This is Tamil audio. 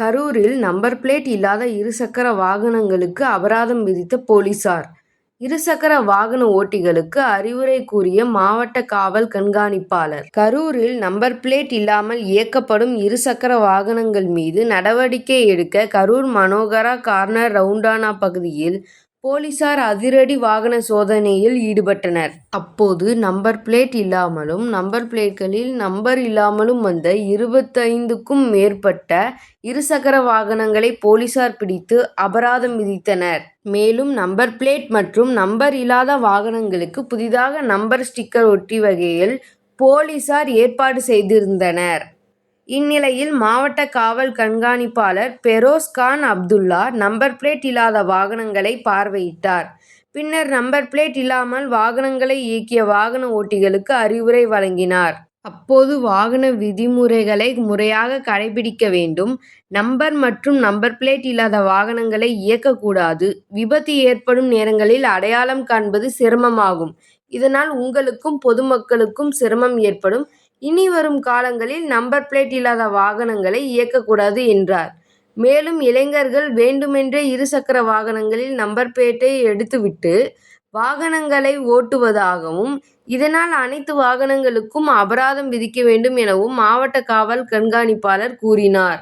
கரூரில் நம்பர் பிளேட் இல்லாத இருசக்கர வாகனங்களுக்கு அபராதம் விதித்த போலீசார் இருசக்கர வாகன ஓட்டிகளுக்கு அறிவுரை கூறிய மாவட்ட காவல் கண்காணிப்பாளர். கரூரில் நம்பர் பிளேட் இல்லாமல் இயக்கப்படும் இருசக்கர வாகனங்கள் மீது நடவடிக்கை எடுக்க கரூர் மனோகரா கார்னர் ரவுண்டானா பகுதியில் போலீசார் அதிரடி வாகன சோதனையில் ஈடுபட்டனர். அப்போது நம்பர் பிளேட் இல்லாமலும் நம்பர் பிளேட்களில் நம்பர் இல்லாமலும் வந்த இருபத்தைந்துக்கும் மேற்பட்ட இருசக்கர வாகனங்களை போலீசார் பிடித்து அபராதம் விதித்தனர். மேலும் நம்பர் பிளேட் மற்றும் நம்பர் இல்லாத வாகனங்களுக்கு புதிதாக நம்பர் ஸ்டிக்கர் ஒட்டி வகையில் போலீசார் ஏற்பாடு செய்திருந்தனர். இந்நிலையில் மாவட்ட காவல் கண்காணிப்பாளர் பெரோஸ்கான் அப்துல்லா நம்பர் பிளேட் இல்லாத வாகனங்களை பார்வையிட்டார். பின்னர் நம்பர் பிளேட் இல்லாமல் வாகனங்களை இயக்கிய வாகன ஓட்டிகளுக்கு அறிவுரை வழங்கினார். அப்போது வாகன விதிமுறைகளை முறையாக கடைபிடிக்க வேண்டும். நம்பர் மற்றும் நம்பர் பிளேட் இல்லாத வாகனங்களை இயக்கக்கூடாது விபத்து ஏற்படும் நேரங்களில் அடையாளம் காண்பது சிரமமாகும். இதனால் உங்களுக்கும் பொதுமக்களுக்கும் சிரமம் ஏற்படும். இனி வரும் காலங்களில் நம்பர் பிளேட் இல்லாத வாகனங்களை இயக்கக்கூடாது என்றார். மேலும் இளைஞர்கள் வேண்டுமென்றே இருசக்கர வாகனங்களில் நம்பர் பிளேட்டை எடுத்துவிட்டு வாகனங்களை ஓட்டுவதாகவும் இதனால் அனைத்து வாகனங்களுக்கும் அபராதம் விதிக்க வேண்டும் எனவும் மாவட்ட காவல் கண்காணிப்பாளர் கூறினார்.